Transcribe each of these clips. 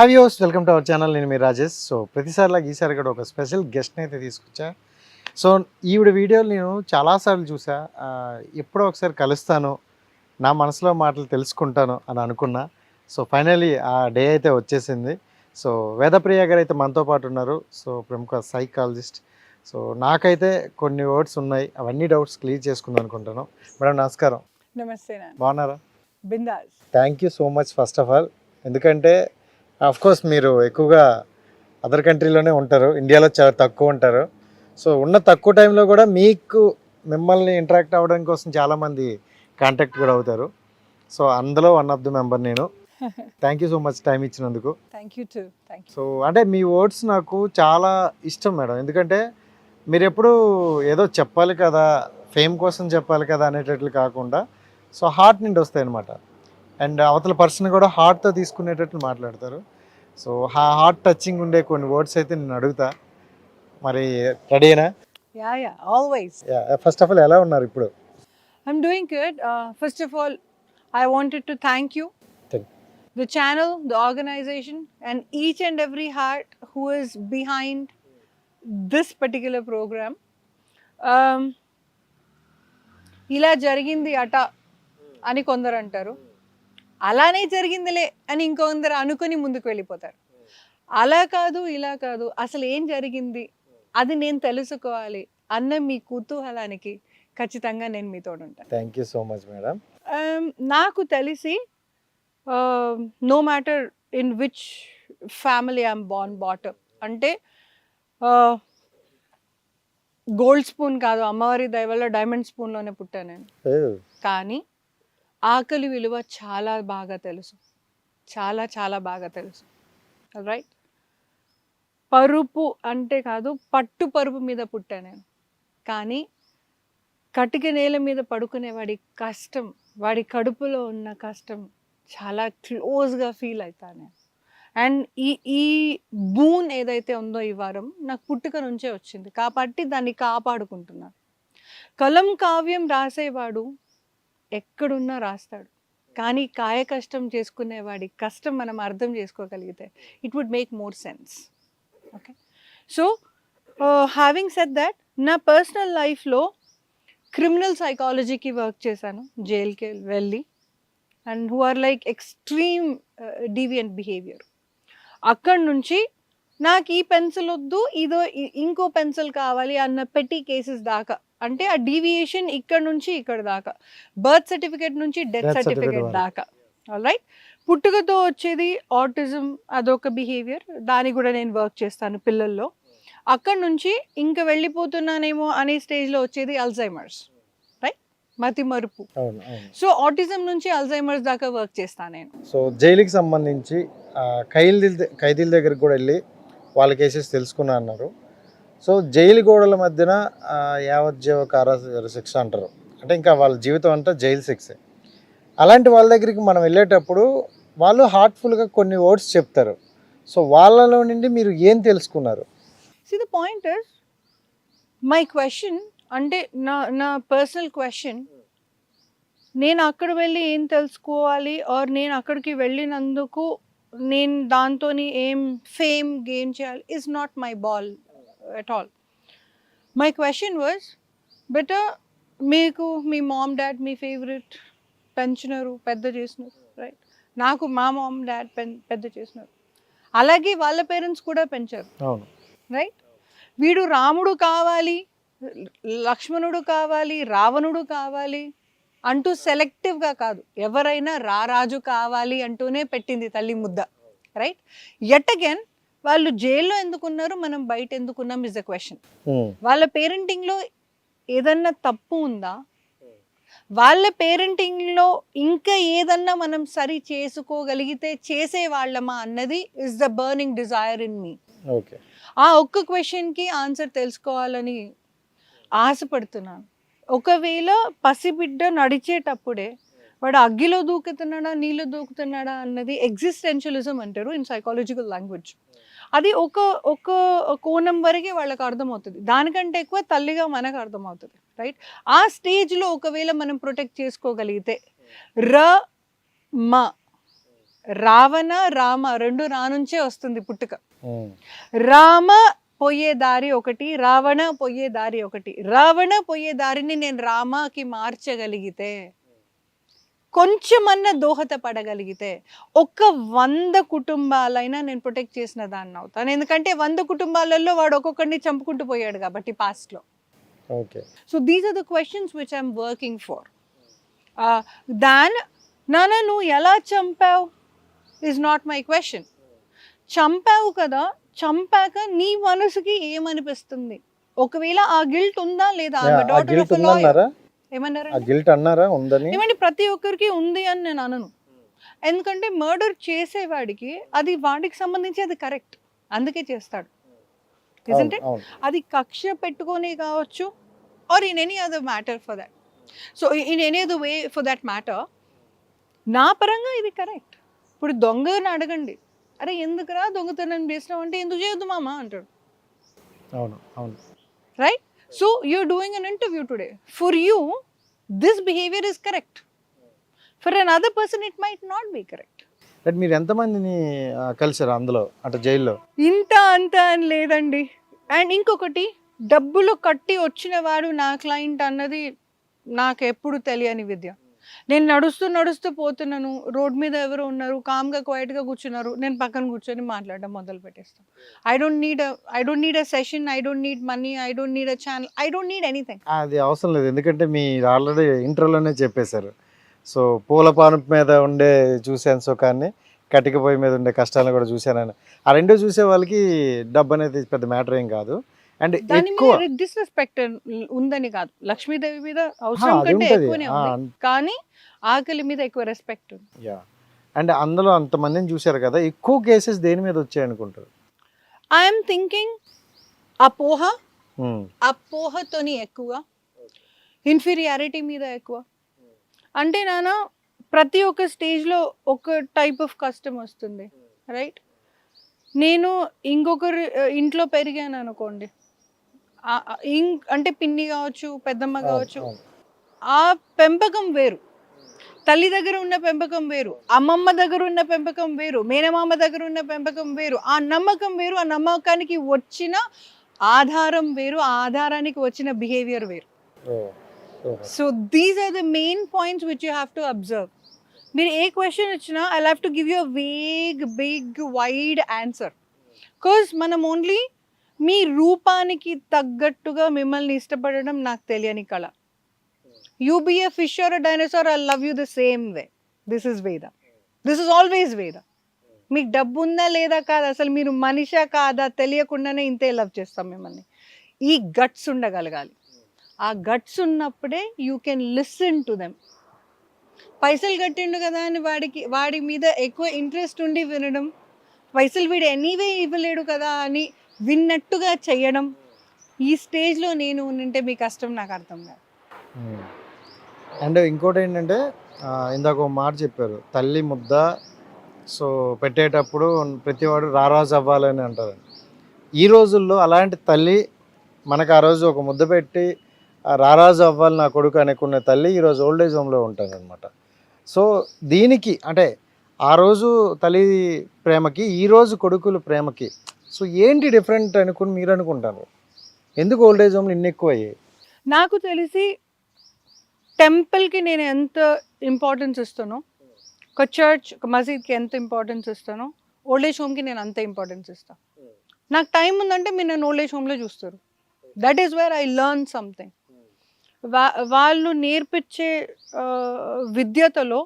Hi views welcome to our channel నేను మీ Rajesh. So ప్రతిసారిలాగా ఈసారి కూడా ఒక స్పెషల్ గెస్ట్ని అయితే తీసుకొచ్చా. సో ఈవిడ వీడియోలు నేను చాలాసార్లు చూసా. ఎప్పుడో ఒకసారి కలుస్తాను. నా మనసులో మాటలు తెలుసుకుంటాను అని అనుకున్నా. సో ఫైనలీ ఆ డే అయితే వచ్చేసింది. సో వేదప్రియ గారు అయితే మనతో పాటు ఉన్నారు. సో ప్రముఖ సైకాలజిస్ట్ సో నాకైతే కొన్ని వర్డ్స్ ఉన్నాయి. అవన్నీ డౌట్స్ క్లియర్ చేసుకుందాం అనుకుంటాను. మేడం నమస్కారం. నమస్తే బాగున్నారా? Bindaas. Thank you so much first of all ఎందుకంటే కోర్స్ మీరు ఎక్కువగా అదర్ కంట్రీలోనే ఉంటారు. ఇండియాలో చాలా తక్కువ ఉంటారు. సో ఉన్న తక్కువ టైంలో కూడా మీకు మిమ్మల్ని ఇంటరాక్ట్ అవ్వడం కోసం చాలామంది కాంటాక్ట్ కూడా అవుతారు. సో అందులో వన్ ఆఫ్ ది మెంబర్ నేను. Thank you so much time ఇచ్చినందుకు. Thank you too thank you so అంటే మీ వర్డ్స్ నాకు చాలా ఇష్టం మేడం. ఎందుకంటే మీరు ఎప్పుడు ఏదో చెప్పాలి కదా ఫేమ్ కోసం చెప్పాలి కదా అనేటట్లు కాకుండా సో హార్ట్ నుండి వస్తాయి అనమాట అండ్ అవతల పర్సన్ కూడా హార్ట్తో తీసుకునేటట్లు మాట్లాడతారు. సో ఆ హార్ట్ టచింగ్ ఉండే కొన్ని వర్డ్స్ అయితే నేను అడుగుతా. మరి రెడీనా yeah yeah always first of all ఎలా ఉన్నారు ఇప్పుడు? I'm doing good first of all I wanted to thank you the channel, the organization, and each and every heart who is behind this particular program. Um, ఇలా జరిగింది అట అని కొందరు అంటారు. అలానే జరిగిందిలే అని ఇంకొందరు అనుకుని ముందుకు వెళ్ళిపోతారు. అలా కాదు ఇలా కాదు అసలు ఏం జరిగింది? అది నేను తెలుసుకోవాలి అన్న మీ కుతూహలానికి ఖచ్చితంగా నేను మీతో ఉంటాను thank you so much madam నాకు తెలిసి no matter in which family I'm born bottom అంటే గోల్డ్ స్పూన్ కాదు అమ్మవారి దయ వల్ల డైమండ్ స్పూన్లోనే పుట్టాను నేను. కానీ ఆకలి విలువ చాలా బాగా తెలుసు. చాలా చాలా బాగా తెలుసు. రైట్ పరుపు అంటే కాదు పట్టు పరుపు మీద పుట్టా నేను. కానీ కటిక నేల మీద పడుకునే వాడి కష్టం వాడి కడుపులో ఉన్న కష్టం చాలా క్లోజ్గా ఫీల్ అవుతా నేను. అండ్ ఈ ఈ బూన్ ఏదైతే ఉందో ఈ వారం నాకు పుట్టుక నుంచే వచ్చింది. కాబట్టి దాన్ని కాపాడుకుంటున్నాను. కలం కావ్యం రాసేవాడు ఎక్కడున్నా రాస్తాడు. కానీ కాయ కష్టం చేసుకునేవాడి కష్టం మనం అర్థం చేసుకోగలిగితే it would make more sense okay so having set that నా పర్సనల్ లైఫ్లో క్రిమినల్ సైకాలజీకి వర్క్ చేశాను జైలుకి వెళ్ళి. And who are like extreme deviant behaviour అక్కడి నుంచి నాకు ఈ పెన్సిల్ వద్దు ఇదో ఇంకో పెన్సిల్ కావాలి అన్న పెట్టి కేసెస్ దాకా అంటే ఆ డీవియేషన్ ఇక్కడ నుంచి ఇక్కడ దాకా. బర్త్ సర్టిఫికేట్ నుంచి డెత్ సర్టిఫికేట్. దాకా. రైట్ పుట్టుకతో వచ్చేది ఆటిజం అదొక బిహేవియర్. దాన్ని కూడా నేను వర్క్ చేస్తాను పిల్లల్లో. అక్కడ నుంచి ఇంకా వెళ్ళిపోతున్నానేమో అనే స్టేజ్లో వచ్చేది అల్జైమర్స్. రైట్ మతి మరుపు. సో ఆటిజం నుంచి అల్జైమర్స్ దాకా వర్క్ చేస్తాను నేను. సో జైలుకి సంబంధించి ఖైదీల ఖైదీల దగ్గరికి కూడా వెళ్ళి వాళ్ళ కేసెస్ తెలుసుకున్నా అన్నారు. సో జైలు గోడల మధ్యన యావజ్జీవ కార శిక్ష అంటారు. అంటే ఇంకా వాళ్ళ జీవితం అంతా జైలు శిక్షే. అలాంటి వాళ్ళ దగ్గరికి మనం వెళ్ళేటప్పుడు వాళ్ళు హార్ట్ఫుల్గా కొన్ని వర్డ్స్ చెప్తారు. సో వాళ్ళలో నుండి మీరు ఏం తెలుసుకున్నారు? See the point my question అంటే నా నా పర్సనల్ క్వశ్చన్ నేను అక్కడ వెళ్ళి ఏం తెలుసుకోవాలి? ఆర్ నేను అక్కడికి వెళ్ళినందుకు నేను దాంతో ఏం ఫేమ్ గెయిన్ చేయాలి? Is not my ball at all my question was better మీకు మీ మామ్ డాడ్ మీ ఫేవరెట్ పెంచినారు పెద్ద చేసినారు రైట్ నాకు మా మామ్ డాడ్ పెన్ పెద్ద చేసినారు. అలాగే వాళ్ళ పేరెంట్స్ కూడా పెంచారు రైట్ వీడు రాముడు కావాలి లక్ష్మణుడు కావాలి రావణుడు కావాలి అంటూ సెలెక్టివ్గా కాదు. ఎవరైనా రారాజు కావాలి అంటూనే పెట్టింది తల్లి ముద్ద రైట్ ఎట్ అగైన్ వాళ్ళు జైల్లో ఎందుకున్నారు? మనం బయట ఎందుకున్నాం ఇస్ ద క్వశ్చన్ ఉమ్, వాళ్ళ పేరెంటింగ్లో ఏదన్నా తప్పు ఉందా? వాళ్ళ పేరెంటింగ్లో ఇంకా ఏదన్నా మనం సరి చేసుకోగలిగితే చేసే వాళ్ళమా అన్నది is the burning desire in మీ ఆ ఒక్క క్వశ్చన్కి ఆన్సర్ తెలుసుకోవాలని ఆశపడుతున్నాను. ఒకవేళ పసిబిడ్డ నడిచేటప్పుడే వాడు అగ్గిలో దూకుతున్నాడా నీళ్ళు దూకుతున్నాడా అన్నది ఎగ్జిస్టెన్షియలిజం అంటారు ఇన్ సైకాలజికల్ లాంగ్వేజ్ అది ఒక ఒక కోణం వరకే వాళ్ళకి అర్థమవుతుంది. దానికంటే ఎక్కువ తల్లిగా మనకు అర్థమవుతుంది రైట్ ఆ స్టేజ్లో ఒకవేళ మనం ప్రొటెక్ట్ చేసుకోగలిగితే ర మ రావణ రామ రెండు రా నుంచే వస్తుంది పుట్టుక. రామ పోయే దారి ఒకటి రావణ పోయే దారి ఒకటి. రావణ పోయే దారిని నేను రామకి మార్చగలిగితే కొంచెమన్నా దోహద పడగలిగితే ఒక్క వంద కుటుంబాలైనా నేను ప్రొటెక్ట్ చేసిన దాన్ని అవుతాను. ఎందుకంటే వంద కుటుంబాలలో వాడు ఒక్కొక్కడిని చంపుకుంటూ పోయాడు కాబట్టి పాస్ట్లో okay so these are the questions which I'm working for దాన్ నాన్న నువ్వు ఎలా చంపావు? ఈజ్ నాట్ మై క్వశ్చన్ చంపావు కదా చంపాక నీ మనసుకి ఏమనిపిస్తుంది? ఒకవేళ ఆ గిల్ట్ ఉందా లేదా? డాటర్ ఆఫ్ ఏమన్నారు ఆ గిల్ట్ అన్నారా? ఉందని? ఏమంటే ప్రతి ఒక్కరికి ఉంది అని నేను అనను. ఎందుకంటే మర్డర్ చేసేవాడికి అది వాడికి సంబంధించి అది కరెక్ట్ అందుకే చేస్తాడు. అది కక్ష పెట్టుకొని కావచ్చు or in any other matter for that so in any other way for that matter నా పరంగా ఇది కరెక్ట్ ఇప్పుడు దొంగని అడగండి. అరే ఎందుకురా దొంగతనం చేసినావు అంటే ఎందుకు చేయొద్దు మామ? అంటాడు. అవును అవును. Right so you're doing an interview today for you this behaviour is correct for an other person it might not be correct అంటే మీరు ఎంతమందిని ఆ, కలిసారు అందులో అంటే జైల్లో? ఇంత అంత అని లేదండి. అండ్ ఇంకొకటి డబ్బులు కట్టి వచ్చిన వాడు నా క్లయింట్ అన్నది నాకు ఎప్పుడు తెలియని విద్య. నేను నడుస్తూ నడుస్తూ పోతున్నాను. రోడ్ మీద ఎవరు ఉన్నారు. కామ్గా క్వైట్గా కూర్చున్నారు. నేను పక్కన కూర్చొని మాట్లాడడం మొదలు పెట్టేస్తాను I don't need I don't need a session. I don't need money. I don't need a channel. I don't need anything. అది అవసరం లేదు. ఎందుకంటే మీ ఆల్రెడీ ఇంటర్లోనే చెప్పేశారు. సో పూల పానుపు మీద ఉండే చూశాను సుఖాన్ని. కటిక పొయ్యి మీద ఉండే కష్టాలను కూడా చూశానని. ఆ రెండు చూసే వాళ్ళకి డబ్బు అనేది పెద్ద మ్యాటర్ ఏం కాదు. అండ్ ఎక్కువ డిస్రెస్పెక్ట్ ఉందని కాదు. లక్ష్మీదేవి మీద అవసరం కంటే ఎక్కువనే ఉంది. కానీ ఆకలి మీద ఎక్కువ రెస్పెక్ట్ ఉంది. యా అండ్ అందులో అంతమందిని చూశారు కదా ఎక్కువ కేసెస్ దేని మీద వచ్చాయి అనుకుంటారు? ఐఎమ్ థింకింగ్ అపోహ ఉమ్, అపోహతోని ఎక్కువ ఇన్ఫీరియారిటీ మీద ఎక్కువ. అంటే నాన్న ప్రతి ఒక్క స్టేజ్లో ఒక టైప్ ఆఫ్ కష్టం వస్తుంది రైట్ నేను ఇంకొకరు ఆ, ఇంట్లో పెరిగాను అనుకోండి. అంటే పిన్ని కావచ్చు పెద్దమ్మ కావచ్చు. ఆ పెంపకం వేరు. తల్లి దగ్గర ఉన్న పెంపకం వేరు అమ్మమ్మ దగ్గర ఉన్న పెంపకం వేరు మేనమామ దగ్గర ఉన్న పెంపకం వేరు. ఆ నమ్మకం వేరు ఆ నమ్మకానికి వచ్చిన ఆధారం వేరు ఆ ఆధారానికి వచ్చిన బిహేవియర్ వేరు. So these are the main points which you have to observe మీరు ఏ క్వశ్చన్ ఇచ్చినా I have to give you vague big wide answer because మనం ఓన్లీ మీ రూపానికి తగ్గట్టుగా మిమ్మల్ని ఇష్టపడడం నాకు తెలియని కళ. You be a fish or a dinosaur I love you the same way this is Veda this is always Veda మీకు డబ్బు ఉందా లేదా కాదా? అసలు మీరు మనిషా కాదా? తెలియకుండానే ఇంతే లవ్ చేస్తాం మిమ్మల్ని. ఈ గట్స్ ఉండగలగాలి. ఆ గట్స్ ఉన్నప్పుడే you can listen to them పైసలు కట్టిండు కదా అని వాడికి వాడి మీద ఎక్కువ ఇంట్రెస్ట్ ఉండి వినడం. పైసలు వీడు ఎనీవే ఇవ్వలేడు కదా అని విన్నట్టుగా చెయ్యడం ఈ స్టేజ్లో నేను ఉంటే మీ కష్టం నాకు అర్థం కాదు. Hmm. అండ్ ఇంకోటి ఏంటంటే ఇందాక ఒక మాట చెప్పారు తల్లి ముద్ద సో పెట్టేటప్పుడు ప్రతివాడు రారాజు అవ్వాలని అంటారు. ఈ రోజుల్లో అలాంటి తల్లి మనకు ఆ రోజు ఒక ముద్ద పెట్టి ఆ రారాజు అవ్వాలి నా కొడుకు అనుకున్న తల్లి ఈరోజు ఓల్డ్ ఏజ్ హోమ్లో ఉంటుంది అనమాట సో దీనికి అంటే ఆ రోజు తల్లి ప్రేమకి ఈరోజు కొడుకులు కొడుకుల ప్రేమకి సో ఏంటి డిఫరెంట్ అనుకుని మీరు అనుకుంటారు? ఎందుకు ఓల్డ్ ఏజ్ హోమ్లు ఇన్ని ఎక్కువ అయ్యాయి నాకు తెలిసి టెంపుల్కి నేను ఎంత ఇంపార్టెన్స్ ఇస్తానో ఒక చర్చ్ ఒక మసీద్కి ఎంత ఇంపార్టెన్స్ ఇస్తానో ఓల్డ్ ఏజ్ హోమ్కి నేను అంత ఇంపార్టెన్స్ ఇస్తాను నాకు టైం ఉందంటే మీరు నేను ఓల్డ్ ఏజ్ హోమ్లో చూస్తారు. That is where I learn something వా వాళ్ళు నేర్పించే విద్యతలో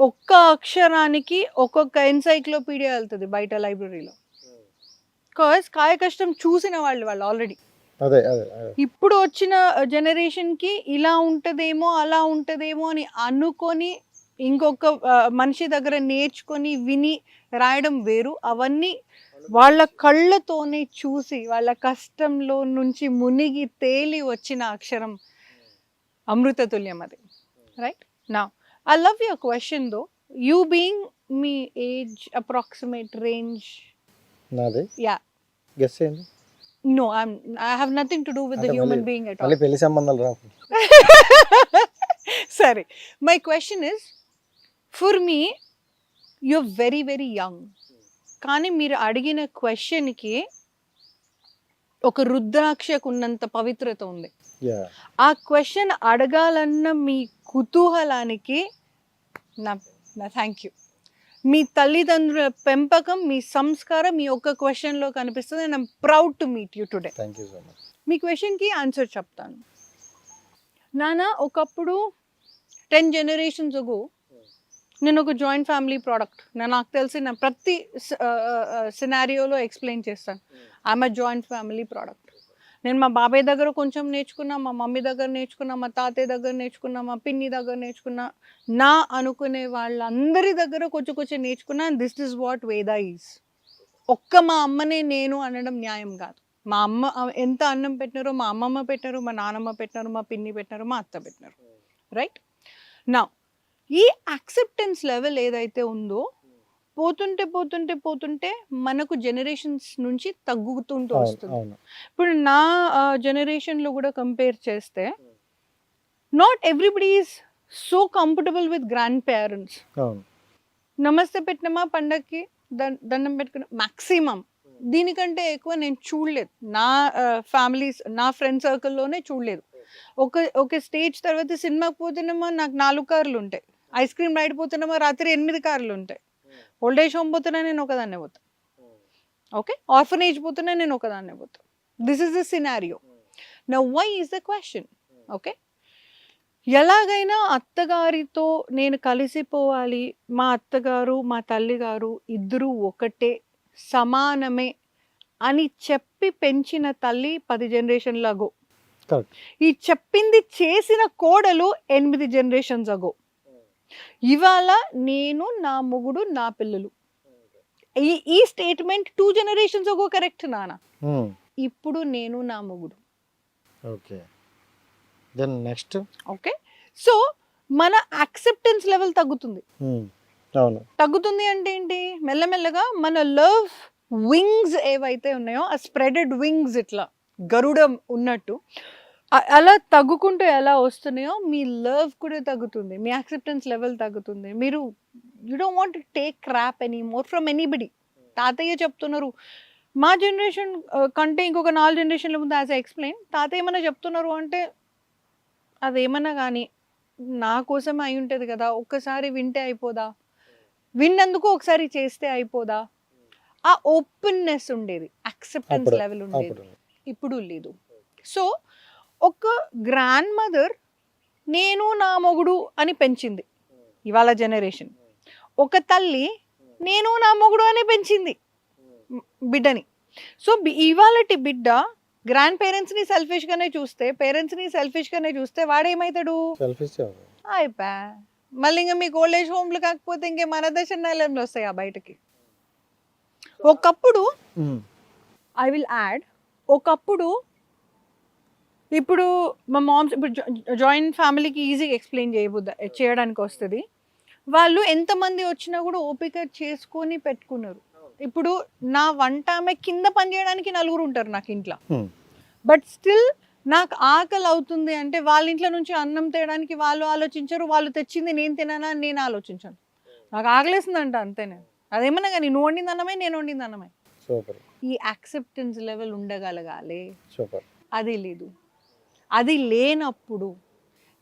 ఒక్క అక్షరానికి ఒక్కొక్క ఎన్సైక్లోపీడియా వెళ్తుంది బయట లైబ్రరీలో బికాస్ కాయ కష్టం చూసిన వాళ్ళు వాళ్ళు ఆల్రెడీ అదే అదే అదే. ఇప్పుడు వచ్చిన జనరేషన్కి ఇలా ఉంటుందేమో అలా ఉంటుందేమో అని అనుకొని ఇంకొక మనిషి దగ్గర నేర్చుకొని విని రాయడం వేరు. అవన్నీ వాళ్ళ కళ్ళతోనే చూసి వాళ్ళ కష్టంలో నుంచి మునిగి తేలి వచ్చిన అక్షరం అమృత తుల్యం అది. రైట్ నా I love your question though you being me age approximate range నాది? యా గెస్ చేయండి no I have nothing to do with the human being at మళ్ళీ పెళ్ళి సంబంధాలు రావు సరే మై క్వశ్చన్ ఇస్ ఫర్ మీ యు వెరీ వెరీ యంగ్ కానీ మీరు అడిగిన క్వశ్చన్కి ఒక రుద్రాక్షకు ఉన్నంత పవిత్రత ఉంది. ఆ క్వశ్చన్ అడగాలన్న మీ కుతూహలానికి నా నా థ్యాంక్ యూ మీ తల్లిదండ్రుల పెంపకం మీ సంస్కారం మీ ఒక్క క్వశ్చన్లో కనిపిస్తుంది. And I'm proud to meet you today thank you so much మీ క్వశ్చన్కి ఆన్సర్ చెప్తాను. నాన్న ఒకప్పుడు టెన్ జనరేషన్స్ అగో నేను ఒక జాయింట్ ఫ్యామిలీ ప్రోడక్ట్. నాకు తెలిసి నా ప్రతి సినారియోలో ఎక్స్ప్లెయిన్ చేస్తాను. I'm joint family product. నేను మా బాబాయ్ దగ్గర కొంచెం నేర్చుకున్నా మా మమ్మీ దగ్గర నేర్చుకున్నా మా తాతయ్య దగ్గర నేర్చుకున్నా మా పిన్ని దగ్గర నేర్చుకున్నా నా అనుకునే వాళ్ళందరి దగ్గర కొంచెం కొంచెం నేర్చుకున్నా this is what Veda is ఒక్క మా అమ్మనే నేను అనడం న్యాయం కాదు. మా అమ్మ ఎంత అన్నం పెట్టినారో మా అమ్మమ్మ పెట్టినారు మా నానమ్మ పెట్టినారు మా పిన్ని పెట్టినారు మా అత్త పెట్టినారు. రైట్ నా ఈ యాక్సెప్టెన్స్ లెవెల్ ఏదైతే ఉందో పోతుంటే పోతుంటే పోతుంటే మనకు జనరేషన్స్ నుంచి తగ్గుతుంటూ వస్తుంది. అవును. ఇప్పుడు నా జనరేషన్లో కూడా కంపేర్ చేస్తే not everybody is so comfortable with grand parents. అవును. నమస్తే పెట్టినమా పండక్కి? ద- దండం పెట్టుకున్న మ్యాక్సిమం దీనికంటే ఎక్కువ నేను చూడలేదు. నా ఫ్యామిలీస్ నా ఫ్రెండ్ సర్కిల్లోనే చూడలేదు. ఒక ఒక స్టేజ్ తర్వాత సినిమాకి పోతున్నామా నాకు నాలుగు కార్లు ఉంటాయి ఐస్ క్రీమ్ రైడ్ పోతున్నామా రాత్రి ఎనిమిది కార్లు ఉంటాయి ఓల్డ్ ఏజ్ హోమ్ పోతున్నా నేను ఒకదాన్నే పోతా. ఓకే ఆర్ఫనేజ్ పోతున్నా నేను ఒకదాన్నే పోతా. దిస్ ఇస్ ద సినారియో నా why is the question okay ఎలాగైనా అత్తగారితో నేను కలిసిపోవాలి మా అత్తగారు మా తల్లిగారు ఇద్దరూ ఒకటే సమానమే అని చెప్పి పెంచిన తల్లి పది జనరేషన్ల అగో. ఈ చెప్పింది చేసిన కోడలు ఎనిమిది జనరేషన్స్ అగో. ఇవాళ నేను నా మొగుడు నా పిల్లలు. ఈ ఈ statement two generations ago correct నాన్న. ఇప్పుడు నేను నా మొగుడు. Okay. Then next. Okay. So మన యాక్సెప్టెన్స్ లెవెల్ తగ్గుతుంది. అవును. తగ్గుతుంది అంటే ఏంటి? మెల్లమెల్లగా మన లవ్ వింగ్స్ ఏవైతే ఉన్నాయో ఆ స్ప్రెడెడ్ వింగ్స్ ఇట్లా గరుడం ఉన్నట్టు అలా తగ్గుకుంటూ ఎలా వస్తున్నాయో మీ లవ్ కూడా తగ్గుతుంది. మీ యాక్సెప్టెన్స్ లెవెల్ తగ్గుతుంది. మీరు you don't want take crap any more from anybody. తాతయ్య చెప్తున్నారు. మా జనరేషన్ కంటే ఇంకొక నాలుగు జనరేషన్ల ముందు యాజ్ ఎక్స్ప్లెయిన్ తాతయ్య ఏమైనా చెప్తున్నారు అంటే అదేమన్నా కానీ నా కోసం అయి ఉంటుంది కదా ఒక్కసారి వింటే అయిపోదా? విన్నందుకు ఒకసారి చేస్తే అయిపోదా? ఆ ఓపెన్నెస్ ఉండేది. యాక్సెప్టెన్స్ లెవెల్ ఉండేది. ఇప్పుడు లేదు. సో ఒక గ్రాండ్ మదర్ నేను నా మొగుడు అని పెంచింది ఇవాళ జనరేషన్ ఒక తల్లి నేను నా మొగుడు అని పెంచింది బిడ్డని. సో ఇవాళటి బిడ్డ గ్రాండ్ పేరెంట్స్ని సెల్ఫిష్గానే చూస్తే పేరెంట్స్ని సెల్ఫిష్గానే చూస్తే వాడేమవుతాడు సెల్ఫిష్ అయిపోయా మళ్ళీ ఇంకా మీకు ఓల్డ్ ఏజ్ హోమ్లు కాకపోతే ఇంకే మన దశ నెలలు వస్తాయి ఆ బయటకి. ఒకప్పుడు ఐ విల్ యాడ్ ఒకప్పుడు ఇప్పుడు మా మామ్స్ ఇప్పుడు జాయింట్ ఫ్యామిలీకి ఈజీగా ఎక్స్ప్లెయిన్ చేయబుద్ద చేయడానికి వస్తుంది. వాళ్ళు ఎంతమంది వచ్చినా కూడా ఓపిక చేసుకొని పెట్టుకున్నారు. ఇప్పుడు నా వంట ఆమె కింద పని చేయడానికి నలుగురు ఉంటారు నాకు ఇంట్లో. బట్ స్టిల్ నాకు ఆకలి అవుతుంది అంటే వాళ్ళ ఇంట్లో నుంచి అన్నం తేయడానికి వాళ్ళు ఆలోచించరు వాళ్ళు తెచ్చింది నేను తినానా నేను ఆలోచించాను. నాకు ఆకలేసిందంట అంతే నేను అదేమన్నా కానీ నువ్వు వండింది అన్నమే నేను వండింది అన్నమే. ఈ యాక్సెప్టెన్స్ లెవెల్ ఉండగలగాలి. సూపర్. అది లేదు. అది లేనప్పుడు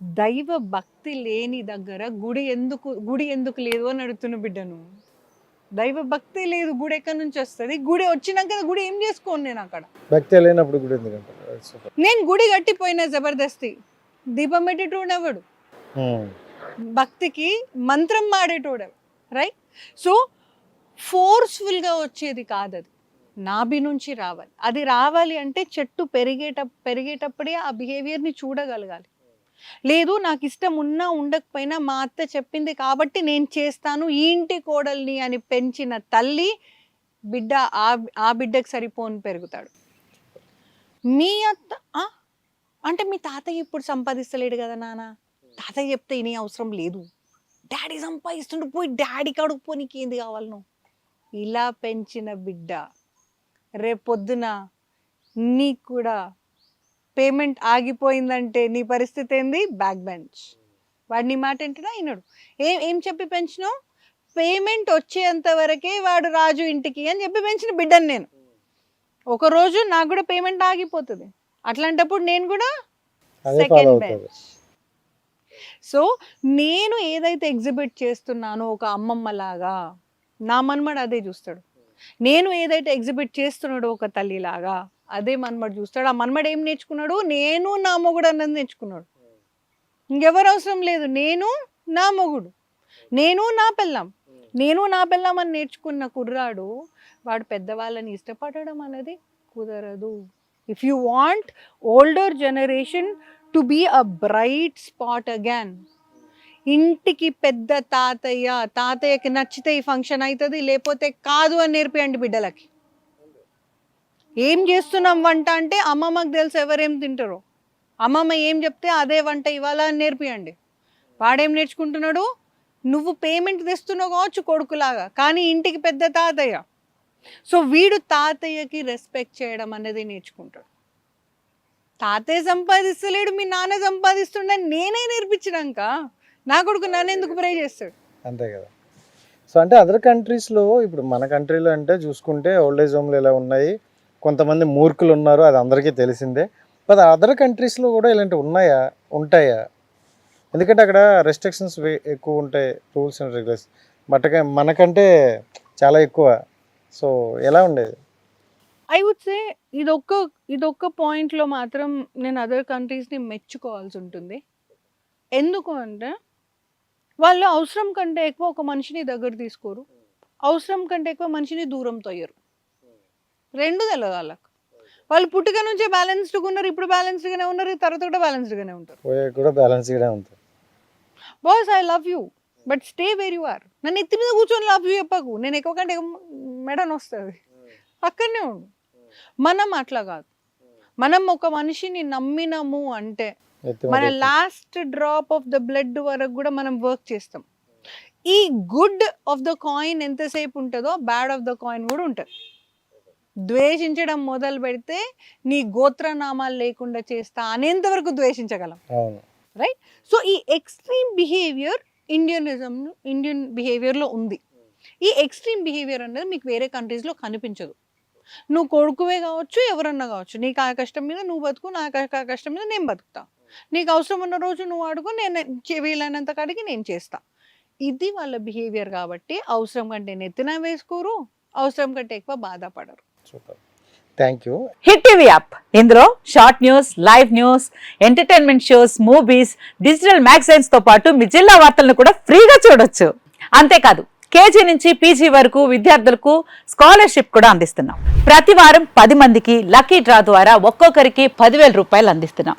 దైవ భక్తి లేని దగ్గర గుడి ఎందుకు గుడి ఎందుకు లేదు అని అడుగుతున్న బిడ్డను. దైవ భక్తి లేదు గుడి ఎక్కడి నుంచి వస్తుంది? గుడి వచ్చినాక గుడి ఏం చేసుకోను నేను అక్కడ? భక్తి లేనప్పుడు సూపర్ నేను గుడి కట్టిపోయిన జబర్దస్తి. దీపం పెట్టేటోడెవడు భక్తికి మంత్రం మాడేటోడు రైట్ సో ఫోర్స్ఫుల్గా వచ్చేది కాదు అది నాభి నుంచి రావాలి. అది రావాలి అంటే చెట్టు పెరిగేట పెరిగేటప్పుడే ఆ బిహేవియర్ని చూడగలగాలి. లేదు నాకు ఇష్టం ఉన్నా ఉండకపోయినా మా అత్త చెప్పింది కాబట్టి నేను చేస్తాను ఈ ఇంటి కోడల్ని అని పెంచిన తల్లి బిడ్డ ఆ ఆ బిడ్డకు సరిపోని పెరుగుతాడు. మీ అత్త అంటే మీ తాతయ్య ఇప్పుడు సంపాదిస్తలేడు కదా నాన్న? తాతయ్య చెప్తే ఇనే అవసరం లేదు. డాడీ సంపాదిస్తుండే పోయి డాడీ కడుపు నీకు ఏంది కావాలను ఇలా పెంచిన బిడ్డ. రేపొద్దున నీకు కూడా పేమెంట్ ఆగిపోయిందంటే నీ పరిస్థితి ఏంది? Back bench. వాడు నీ మాట ఏంటన్నా వినడు. ఏం ఏం చెప్పి పెంచినావు? పేమెంట్ వచ్చేంత వరకే వాడు రాజు ఇంటికి అని చెప్పి పెంచిన బిడ్డను నేను. ఒక రోజు నాకు కూడా పేమెంట్ ఆగిపోతుంది. అట్లాంటప్పుడు నేను కూడా అవుతుంది bench. సో నేను ఏదైతే ఎగ్జిబిట్ చేస్తున్నానో ఒక అమ్మమ్మ లాగా నా మన్మడు అదే చూస్తాడు. నేను ఏదైతే ఎగ్జిబిట్ చేస్తున్నాడో ఒక తల్లిలాగా అదే మన్మడు చూస్తాడు. ఆ మన్మడు ఏం నేర్చుకున్నాడు? నేను నా మొగుడు అన్నది నేర్చుకున్నాడు. ఇంకెవరు అవసరం లేదు. నేను నా మొగుడు. నేను నా పెళ్ళాం. నేను నా పెళ్ళాం అని నేర్చుకున్న కుర్రాడు వాడు పెద్దవాళ్ళని ఇష్టపడడం అనేది కుదరదు. If you want older generation to be a bright spot again ఇంటికి పెద్ద తాతయ్య తాతయ్యకి నచ్చితే ఈ ఫంక్షన్ అవుతుంది లేకపోతే కాదు అని నేర్పియండి బిడ్డలకి. ఏం చేస్తున్నాం వంట అంటే అమ్మమ్మకి తెలుసు ఎవరేం తింటారో. అమ్మమ్మ ఏం చెప్తే అదే వంట ఇవాళ అని నేర్పియండి. వాడేం నేర్చుకుంటున్నాడు? నువ్వు పేమెంట్ తెస్తున్నావు కావచ్చు కొడుకులాగా కానీ ఇంటికి పెద్ద తాతయ్య. సో వీడు తాతయ్యకి రెస్పెక్ట్ చేయడం అనేది నేర్చుకుంటాడు. తాతయ్య సంపాదిస్తలేడు మీ నాన్న సంపాదిస్తుండని నేనే నేర్పించినాక నా కొడుకు నన్ను ఎందుకు ప్రే చేస్తాడు? అంతే కదా. సో అంటే అదర్ కంట్రీస్లో ఇప్పుడు మన కంట్రీలో అంటే చూసుకుంటే ఓల్డ్ ఏజ్ హోమ్లు ఇలా ఉన్నాయి కొంతమంది మూర్ఖులు ఉన్నారు అది అందరికీ తెలిసిందే. బట్ అదర్ కంట్రీస్లో కూడా ఇలాంటివి ఉన్నాయా? ఉంటాయా? ఎందుకంటే అక్కడ రెస్ట్రిక్షన్స్ ఎక్కువ ఉంటాయి రూల్స్ అండ్ రెగ్యులేషన్స్ బట్ మనకంటే చాలా ఎక్కువ. సో ఎలా ఉండేది? ఐ వుడ్ సే ఇదొక్క ఇదొక్క పాయింట్లో మాత్రం నేను అదర్ కంట్రీస్ని మెచ్చుకోవాల్సి ఉంటుంది. ఎందుకు అంటే వాళ్ళు అవసరం కంటే ఎక్కువ ఒక మనిషిని దగ్గర తీసుకోరు. అవసరం కంటే ఎక్కువ మనిషిని దూరం తొయ్యరు. రెండు తెలియదు వాళ్ళకి. వాళ్ళు పుట్టుక నుంచే బ్యాలెన్స్డ్గా ఉన్నారు ఇప్పుడు బ్యాలెన్స్డ్గానే ఉన్నారు తర్వాత కూడా బ్యాలెన్స్డ్గానే ఉంటారు. కూడా బ్యాలెన్స్గానే ఉంటుంది boss I love you but stay where you are నన్ను ఎత్తి మీద కూర్చొని లవ్ యూ చెప్పకు. నేను ఎక్కువ కంటే మెడన్ వస్తుంది. అక్కడనే ఉండు. మనం అట్లా కాదు. మనం ఒక మనిషిని నమ్మినము అంటే మన last drop of the blood వరకు కూడా మనం వర్క్ చేస్తాం. ఈ గుడ్ ఆఫ్ ద కాయిన్ ఎంతసేపు ఉంటుందో బ్యాడ్ ఆఫ్ ద కాయిన్ కూడా ఉంటుంది. ద్వేషించడం మొదలు పెడితే నీ గోత్రనామాలు లేకుండా చేస్తా అనేంత వరకు ద్వేషించగలం. అవును. సో ఈ ఎక్స్ట్రీమ్ బిహేవియర్ ఇండియనిజం ఇండియన్ బిహేవియర్లో ఉంది. ఈ ఎక్స్ట్రీమ్ బిహేవియర్ అనేది మీకు వేరే కంట్రీస్లో కనిపించదు. నువ్వు కొడుకువే కావచ్చు ఎవరన్నా కావచ్చు. నీకు ఆ కష్టం మీద నువ్వు బతుకు నాకు ఆ కష్టం మీద నేను బతుకుతా. నీకు అవసరం ఉన్న రోజు నువ్వు అడుగు నేను వీలైనంత కాడికి నేను చేస్తా. ఇది వాళ్ళ బిహేవియర్ కాబట్టి అవసరం కంటే నెత్తిన వేసుకోరు అవసరం కంటే ఎక్కువ బాధపడరు. Super. Thank you. Hit TV app. ఇందులో short news live news entertainment shows movies digital మ్యాగజైన్స్తో పాటు మీ జిల్లా వార్తలను కూడా ఫ్రీగా చూడొచ్చు. అంతేకాదు కేజీ నుంచి పీజీ వరకు విద్యార్థులకు స్కాలర్షిప్ కూడా అందిస్తున్నాం. ప్రతి వారం పది మందికి లక్కీ డ్రా ద్వారా ఒక్కొక్కరికి పదివేల రూపాయలు అందిస్తున్నాం.